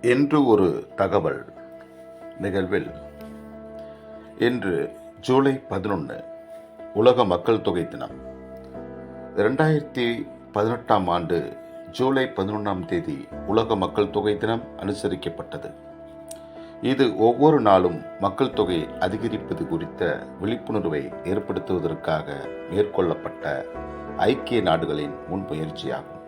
என்று ஒரு தகவல் நிகழ்வில் இன்று ஜூலை பதினொன்று உலக மக்கள் தொகை தினம். இரண்டாயிரத்தி பதினெட்டாம் ஆண்டு ஜூலை பதினொன்றாம் தேதி உலக மக்கள் தொகை தினம் அனுசரிக்கப்பட்டது. இது ஒவ்வொரு நாளும் மக்கள் தொகை அதிகரிப்பது குறித்த விழிப்புணர்வை ஏற்படுத்துவதற்காக மேற்கொள்ளப்பட்ட ஐக்கிய நாடுகளின் முன்முயற்சியாகும்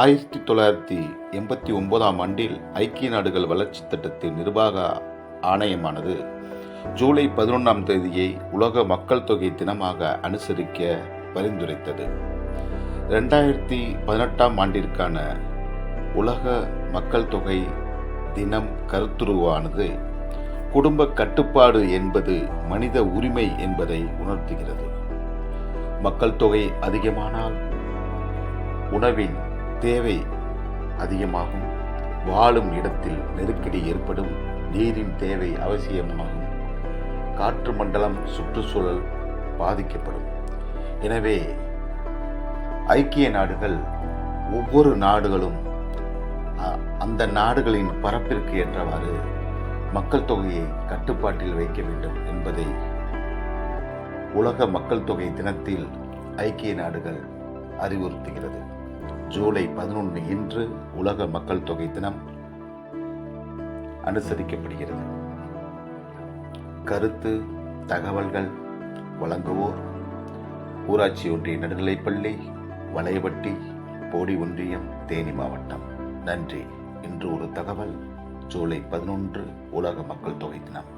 ஆயிரத்தி தொள்ளாயிரத்தி எண்பத்தி ஒன்பதாம் ஆண்டில் ஐக்கிய நாடுகள் வளர்ச்சி திட்டத்தின் நிர்வாக ஆணையமானது ஜூலை பதினொன்றாம் தேதியை உலக மக்கள் தொகை தினமாக அனுசரிக்க பரிந்துரைத்தது. ரெண்டாயிரத்தி பதினெட்டாம் ஆண்டிற்கான உலக மக்கள் தொகை தினம் கருத்துருவானது குடும்ப கட்டுப்பாடு என்பது மனித உரிமை என்பதை உணர்த்துகிறது. மக்கள் தொகை அதிகமானால் உணவின் தேவை அதிகமாகும். வாழும் இடத்தில் நெருக்கடி ஏற்படும். நீரின் தேவை அவசியமாகும். காற்று மண்டலம் சுற்றுச்சூழல் பாதிக்கப்படும். எனவே ஐக்கிய நாடுகள் ஒவ்வொரு நாடுகளும் அ- அந்த நாடுகளின் பரப்பிற்கு ஏற்றவாறு மக்கள் தொகையை கட்டுப்பாட்டில் வைக்க வேண்டும் என்பதை உலக மக்கள் தொகை தினத்தில் ஐக்கிய நாடுகள் அறிவுறுத்துகிறது. ஜூலை பதினொன்று இன்று உலக மக்கள் தொகை தினம் அனுசரிக்கப்படுகிறது. கருத்து தகவல்கள் வழங்குவோர் ஊராட்சி ஒன்றிய நடுநிலைப்பள்ளி வளையவட்டி போடி ஒன்றியம் தேனி மாவட்டம். நன்றி. இன்று ஒரு தகவல் ஜூலை பதினொன்று உலக மக்கள் தொகை தினம்.